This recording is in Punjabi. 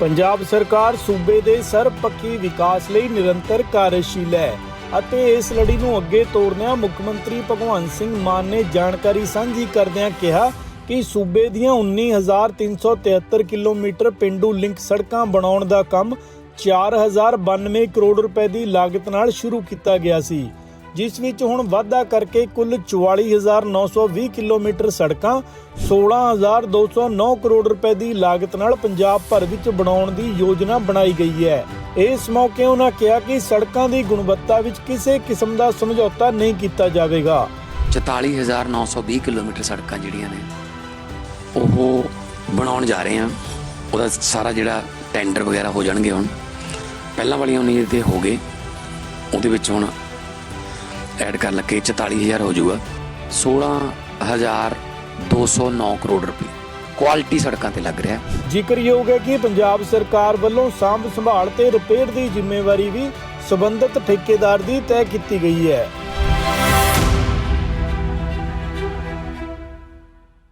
ਪੰਜਾਬ ਸਰਕਾਰ ਸੂਬੇ ਦੇ ਸਰਬਪੱਖੀ ਵਿਕਾਸ ਲਈ ਨਿਰੰਤਰ ਕਾਰਜਸ਼ੀਲ ਹੈ ਅਤੇ ਇਸ ਲੜੀ ਨੂੰ ਅੱਗੇ ਤੋਰਦਿਆਂ ਮੁੱਖ ਮੰਤਰੀ ਭਗਵੰਤ ਸਿੰਘ ਮਾਨ ਨੇ ਜਾਣਕਾਰੀ ਸਾਂਝੀ ਕਰਦਿਆਂ ਕਿਹਾ ਕਿ ਸੂਬੇ ਦੀਆਂ 19373 ਕਿਲੋਮੀਟਰ ਪਿੰਡੂ ਲਿੰਕ ਸੜਕਾਂ ਬਣਾਉਣ ਦਾ ਕੰਮ 4092 ਕਰੋੜ ਰੁਪਏ ਦੀ ਲਾਗਤ ਨਾਲ ਸ਼ੁਰੂ ਕੀਤਾ ਗਿਆ ਸੀ। ਜਿਸ ਵਿੱਚ ਹੁਣ ਵਾਧਾ ਕਰਕੇ ਕੁੱਲ 44920 ਕਿਲੋਮੀਟਰ ਸੜਕਾਂ 16209 ਕਰੋੜ ਰੁਪਏ ਦੀ ਲਾਗਤ ਨਾਲ ਪੰਜਾਬ ਭਰ ਵਿੱਚ ਬਣਾਉਣ ਦੀ ਯੋਜਨਾ ਬਣਾਈ ਗਈ ਹੈ। ਇਸ ਮੌਕੇ ਉਹਨਾਂ ਕਿਹਾ ਕਿ ਸੜਕਾਂ ਦੀ ਗੁਣਵੱਤਾ ਵਿੱਚ ਕਿਸੇ ਕਿਸਮ ਦਾ ਸਮਝੌਤਾ ਨਹੀਂ ਕੀਤਾ ਜਾਵੇਗਾ। 44920 ਕਿਲੋਮੀਟਰ ਸੜਕਾਂ ਜਿਹੜੀਆਂ ਨੇ, ਉਹ ਬਣਾਉਣ ਜਾ ਰਹੇ ਆ ਉਹਦਾ ਸਾਰਾ ਜਿਹੜਾ ਟੈਂਡਰ ਵਗੈਰਾ ਹੋ ਜਾਣਗੇ ਹੁਣ। ਪਹਿਲਾਂ ਵਾਲੀਆਂ ਉਨੀ ਤੇ ਹੋ ਗਏ। ਉਹਦੇ ਵਿੱਚ ਹੁਣ ਐਡ ਕਰ ਲੱਗੇ 44000 ਹੋ ਜਾਊਗਾ। 16209 ਕਰੋੜ ਰੁਪਏ। ਕੁਆਲਿਟੀ ਸੜਕਾਂ ਤੇ ਲੱਗ ਰਿਹਾ। ਜ਼ਿਕਰਯੋਗ ਹੈ ਕਿ ਪੰਜਾਬ ਸਰਕਾਰ ਵੱਲੋਂ ਸਾਂਭ ਸੰਭਾਲ ਤੇ ਰਿਪੇਅਰ ਦੀ ਜ਼ਿੰਮੇਵਾਰੀ ਵੀ ਸਬੰਧਤ ਠੇਕੇਦਾਰ ਦੀ ਤੈਅ ਕੀਤੀ ਗਈ ਹੈ।